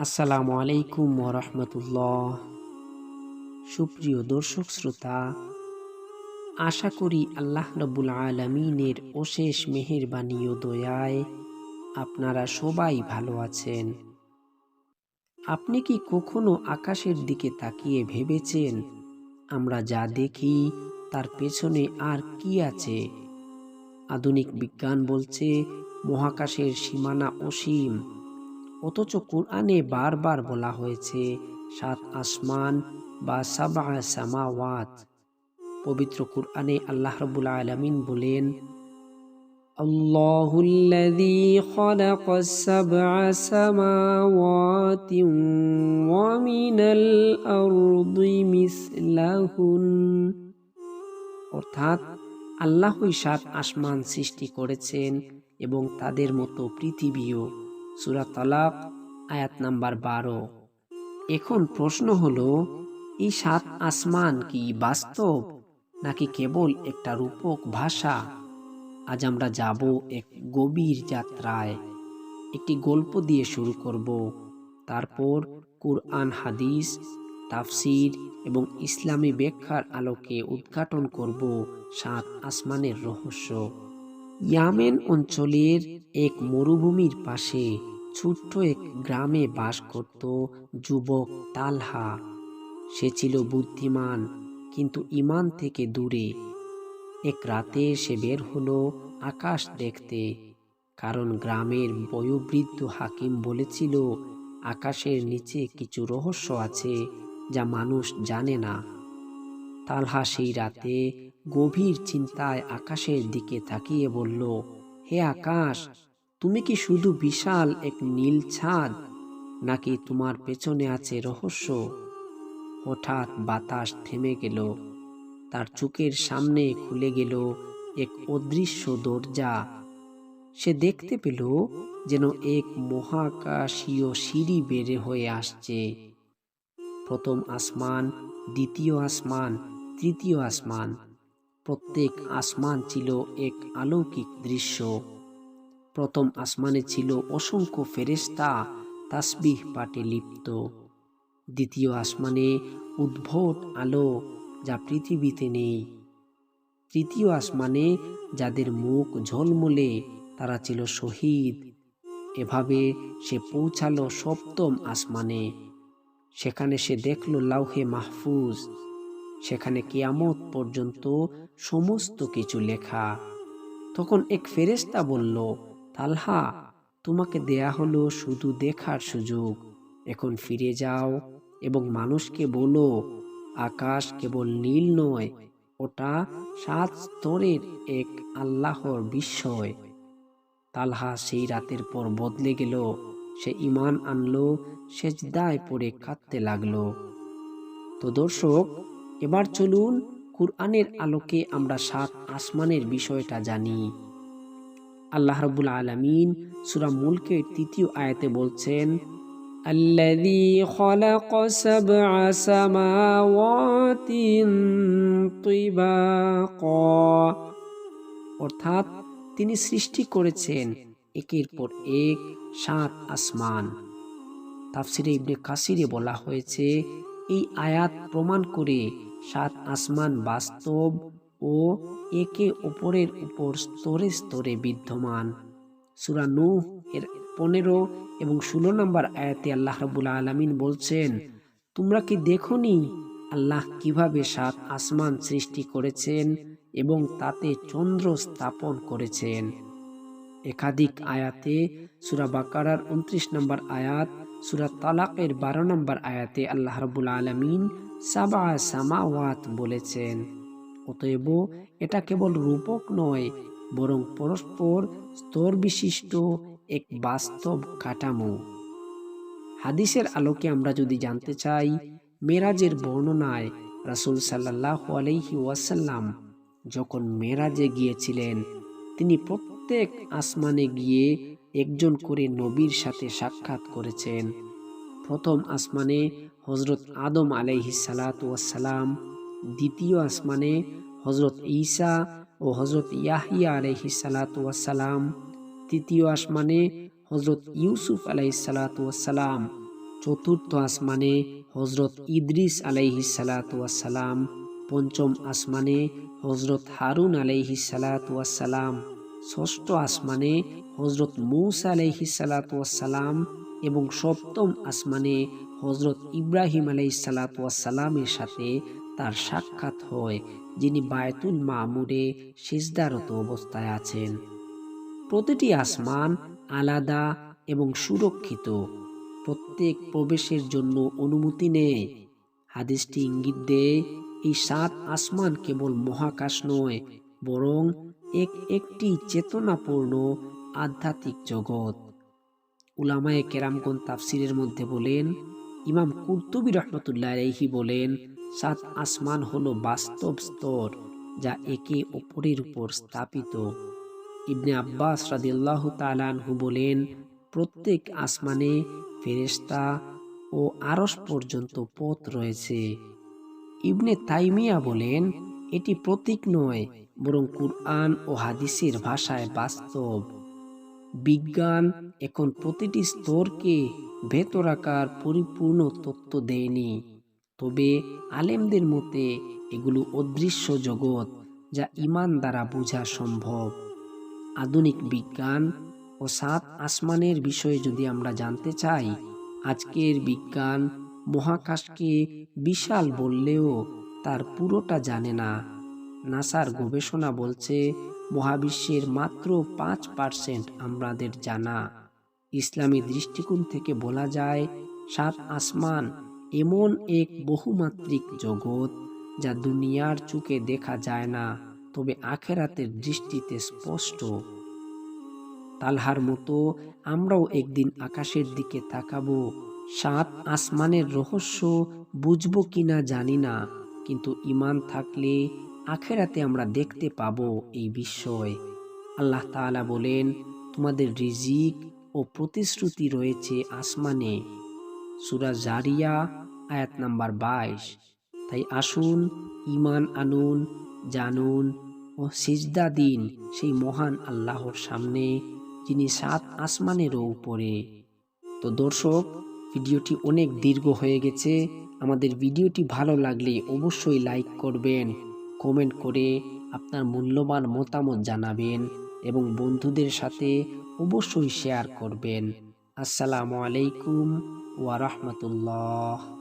আসসালামু আলাইকুম ওরহমতুল্লাহ সুপ্রিয় দর্শক শ্রোতা, আশা করি আল্লাহ রবুল আলমিনের অশেষ মেহেরবানি ও দয়ায় আপনারা সবাই ভালো আছেন। আপনি কি কখনো আকাশের দিকে তাকিয়ে ভেবেছেন, আমরা যা দেখি তার পেছনে আর কি আছে? আধুনিক বিজ্ঞান বলছে মহাকাশের সীমানা অসীম অথচ কোরআনে বারবার বলা হয়েছে সাত আসমান বা সাবা সামাওয়াত পবিত্র কোরআনে আল্লাহ রবুল আলমিন বলেন الله الذي خلق السبع سماوات ومن الأرض مثلهن অর্থাৎ আল্লাহই সাত আসমান সৃষ্টি করেছেন এবং তাদের মতো পৃথিবীও। সুরা তালাক, আয়াত নাম্বার বারো। এখন প্রশ্ন হলো, এই সাত আসমান কি বাস্তব নাকি কেবল একটা রূপক ভাষা? আজ আমরা যাব এক গভীর যাত্রায়। একটি গল্প দিয়ে শুরু করব। তারপর কুরআন, হাদিস, তাফসির এবং ইসলামী ব্যাখ্যার আলোকে উদ্ঘাটন করব সাত আসমানের রহস্য। ইয়ামেন অঞ্চলের এক মরুভূমির পাশে ছোট্ট এক গ্রামে বাস করত যুবক তালহা। সে ছিল বুদ্ধিমান, কিন্তু ইমান থেকে দূরে। এক রাতে সে বের হলো আকাশ দেখতে, কারণ গ্রামের বয়োবৃদ্ধ হাকিম বলেছিল, আকাশের নিচে কিছু রহস্য আছে যা মানুষ জানে না। তালহা সেই রাতে গভীর চিন্তায় আকাশের দিকে তাকিয়ে বলল, হে আকাশ, তুমি কি শুধু বিশাল এক নীল ছাদ, নাকি তোমার পেছনে আছে রহস্য? হঠাৎ বাতাস থেমে গেল। তার চোখের সামনে খুলে গেল এক অদৃশ্য দরজা। সে দেখতে পেল যেন এক মহাকাশীয় সিঁড়ি বেড়ে হয়ে আসছে। প্রথম আসমান, দ্বিতীয় আসমান, তৃতীয় আসমান। প্রত্যেক আসমান ছিল এক আলৌকিক দৃশ্য। প্রথম আসমানে ছিল অসংখ্য ফেরেস্তা তাসবিহ পাটে লিপ্ত। দ্বিতীয় আসমানে উদ্ভট আলো যা পৃথিবীতে নেই। তৃতীয় আসমানে যাদের মুখ ঝলমলে, তারা ছিল শহীদ। এভাবে সে পৌঁছালো সপ্তম আসমানে। সেখানে সে দেখল লাউহে মাহফুজ। সেখানে কিয়ামত পর্যন্ত সমস্ত কিছু লেখা। তখন এক ফেরেস্তা বলল, তালহা, তোমাকে দেয়া হলো শুধু দেখার সুযোগ। এখন ফিরে যাও এবং মানুষকে বলো, আকাশ কেবল নীল নয়, ওটা সাত স্তরের এক আল্লাহর বিস্ময়। তালহা সেই রাতের পর বদলে গেল, সে ইমান আনলো, সেজদায় পড়ে কাঁদতে লাগল। তো দর্শক এবার চলুন কুরআনের আলোকে আমরা সাত আসমানের বিষয়টা জানি আল্লাহ রবুল আলমিন সুরা মুলকের তৃতীয় আয়াতে বলছেন الذي خلق سبع سماوات طباقا অর্থাৎ তিনি সৃষ্টি করেছেন একের পর এক সাত আসমান তাফসিরে ইবনে কাসিরে বলা হয়েছে এই আয়াত প্রমাণ করে সাত আসমান বাস্তব ও একে অপরের উপর স্তরে স্তরে বিদ্যমান। সুরা নূহ এর পনেরো এবং ষোলো নম্বর আয়াতে আল্লাহ রবুল আলমিন বলছেন, তোমরা কি দেখনি আল্লাহ কীভাবে সাত আসমান সৃষ্টি করেছেন এবং তাতে চন্দ্র স্থাপন করেছেন? একাধিক আয়াতে সুরা বাকারার উনত্রিশ নম্বর আয়াত সুরা তালাকের বারো নম্বর আয়াতে আল্লাহ রবুল আলমিন সাবা সামাওয়াত বলেছেন, অতএব এটা কেবল রূপক নয়, বরং পরস্পর স্তর বিশিষ্ট এক বাস্তব কাঠামো। হাদিসের আলোকে আমরা যদি জানতে চাই, মেরাজের বর্ণনায় রাসুল সাল্লাহ আলহি ওয়াসাল্লাম যখন মেরাজে গিয়েছিলেন, তিনি প্রত্যেক আসমানে গিয়ে একজন করে নবীর সাথে সাক্ষাৎ করেছেন। প্রথম আসমানে হজরত আদম আলাইহি সালাম দ্বিতীয় আসমানে হজরত ঈসা ও হজরত ইয়াহিয়া আলহি সালাম তৃতীয় আসমানে হজরত ইউসুফ আলাইসালাতাম চতুর্থ আসমানে হজরত ইদ্রিস আলাইহিসালাতাম পঞ্চম আসমানে হজরত হারুন আলাইহি আলাইহিসালাতাম ষষ্ঠ আসমানে হজরত মৌসা আলাইহিসালাতাম এবং সপ্তম আসমানে হজরত ইব্রাহিম আলাইসালাতামের সাথে তার সাক্ষাৎ হয়, যিনি বায়তুল মামুরে সিজদারত অবস্থায় আছেন। প্রতিটি আসমান আলাদা এবং সুরক্ষিত। প্রত্যেক প্রবেশের জন্য অনুমতি নেয়। হাদিসটি ইঙ্গিত দেয়, এই সাত আসমান কেবল মহাকাশ নয়, বরং এক, একটি চেতনাপূর্ণ আধ্যাত্মিক জগৎ। উলামায়ে কেরামগণ তাফসিরের মধ্যে বলেন, ইমাম কুর্তুবী রহমতুল্লাহ আলাইহি বলেন, সাত আসমান হলো বাস্তব স্তর যা একে অপরের উপর স্থাপিত। ইবনে আব্বাস রাদিল্লাহ তালানহু বলেন, প্রত্যেক আসমানে ফেরেস্তা ও আরস পর্যন্ত পথ রয়েছে। ইবনে তাইমিয়া বলেন, এটি প্রতীক নয় বরং কুরআন ও হাদিসের ভাষায় বাস্তব। বিজ্ঞান এখন প্রতিটি স্তরকে ভেতরাকার পরিপূর্ণ তত্ত্ব দেয়নি। তবে আলেমদের মতে এগুলো অদৃশ্য জগৎ যা ইমান দ্বারা বোঝা সম্ভব। আধুনিক বিজ্ঞান ও সাত আসমানের বিষয়ে যদি আমরা জানতে চাই, আজকের বিজ্ঞান মহাকাশকে বিশাল বললেও তার পুরোটা জানে না। নাসার গবেষণা বলছে, মহাবিশ্বের মাত্র পাঁচ পার্সেন্ট আমাদের জানা। ইসলামী দৃষ্টিকোণ থেকে বলা যায়, সাত আসমান এমন এক বহুমাত্রিক জগৎ যা দুনিয়ার চোখে দেখা যায় না, তবে আখেরাতের দৃষ্টিতে স্পষ্ট। তালহার মতো আমরাও একদিন আকাশের দিকে তাকাবো, সাত আসমানের রহস্য বুঝব কিনা জানি না, কিন্তু ইমান থাকলে আখেরাতে আমরা দেখতে পাব এই বিষয় আল্লাহ তাআলা বলেন, তোমাদের রিজিক ও প্রতিশ্রুতি রয়েছে আসমানে। সুরা জারিয়া, আয়াত নাম্বার বাইশ। তাই আসুন ইমান আনুন, জানুন ও সিজদা দিন সেই মহান আল্লাহর সামনে, যিনি সাত আসমানেরও উপরে। তো দর্শক, ভিডিওটি অনেক দীর্ঘ হয়ে গেছে। আমাদের ভিডিওটি ভালো লাগলে অবশ্যই লাইক করবেন। কমেন্ট করে আপনার মূল্যবান মতামত জানাবেন এবং বন্ধুদের সাথে অবশ্যই শেয়ার করবেন। আসসালামু আলাইকুম ওয়া রাহমাতুল্লাহ।